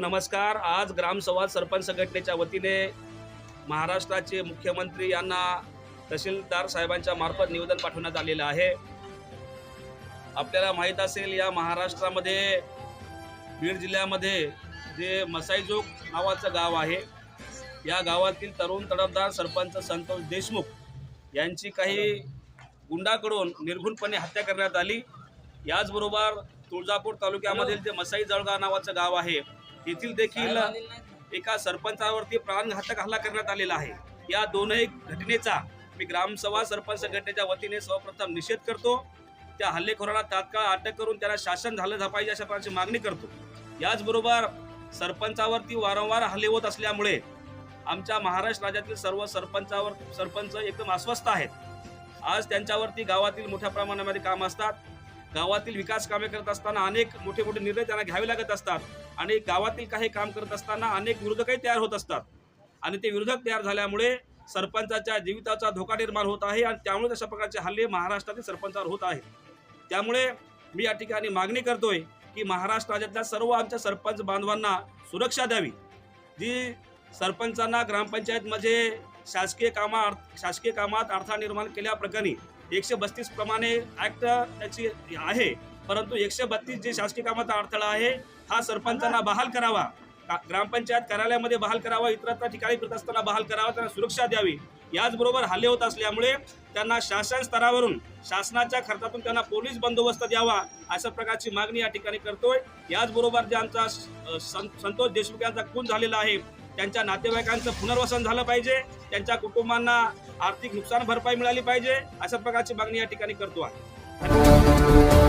नमस्कार. आज ग्रामसंवाद सरपंच संघटनेच्या वतीने महाराष्ट्राचे मुख्यमंत्री यांना तहसीलदार साहेबांच्या मार्फत निवेदन पाठवण्यात आलेलं आहे. आपल्याला माहीत असेल या महाराष्ट्रामध्ये बीड जिल्ह्यामध्ये जे मसाईजोग नावाचं गाव आहे. या गावातील तरुण तडफदार सरपंच संतोष देशमुख यांची काही गुंडाकडून निर्घुणपणे हत्या करण्यात आली. याचबरोबर तुळजापूर तालुक्यामधील जे मसाई जळगाव नावाचं गाव आहे येथील देखील एका सरपंचावरती प्राणघातक हल्ला करण्यात आलेला आहे. या दोनही घटनेचा मी ग्रामसभा सरपंच संघटनेच्या वतीने सर्वप्रथम निषेध करतो. त्या हल्लेखोराला तात्काळ अटक करून त्याला शासन झालं झालं पाहिजे अशा प्रकारची मागणी करतो. याचबरोबर सरपंचावरती वारंवार हल्ले होत असल्यामुळे आमच्या महाराष्ट्र राज्यातील सर्व सरपंचावर सरपंच एकदम अस्वस्थ आहेत. आज त्यांच्यावरती गावातील मोठ्या प्रमाणामध्ये काम असतात. गावातील विकास कामे करत असताना अनेक मोठे मोठे निर्णय त्यांना घ्यावे लागत असतात. आणि गावातील काही काम करत असताना अनेक विरोधकही तयार होत असतात. आणि ते विरोधक तयार झाल्यामुळे सरपंचाच्या जीविताचा धोका निर्माण होत आहे आणि त्यामुळे अशा प्रकारचे हल्ले महाराष्ट्रातील सरपंचावर होत आहेत. त्यामुळे मी या ठिकाणी मागणी करतोय की महाराष्ट्र राज्यातल्या सर्व आमच्या सरपंच बांधवांना सुरक्षा द्यावी. जी सरपंचांना ग्रामपंचायतमध्ये शासकीय कामा शासकीय कामात अडथळा निर्माण केल्याप्रकरणी एकशे बत्तीस प्रमाणे ऍक्ट त्याची आहे. परंतु एकशे बत्तीस जे शासकीय कामाचा अडथळा आहे हा सरपंचांना बहाल करावा. का- ग्रामपंचायत कार्यालयामध्ये बहाल करावा इतरत्र ठिकाणी फिरत असताना बहाल करावा त्यांना सुरक्षा द्यावी. याचबरोबर हल्ले होत असल्यामुळे त्यांना शासन स्तरावरून शासनाच्या खर्चातून त्यांना पोलीस बंदोबस्त द्यावा अशा प्रकारची मागणी या ठिकाणी करतोय. याचबरोबर जे आमचा सं- संतोष देशमुख यांचा खून झालेला आहे त्यांच्या नातेवाईकांचं पुनर्वसन झालं पाहिजे त्यांच्या कुटुंबांना आर्थिक नुकसान भरपाई मिळाली पाहिजे अशा प्रकारची मागणी या ठिकाणी करतो आहे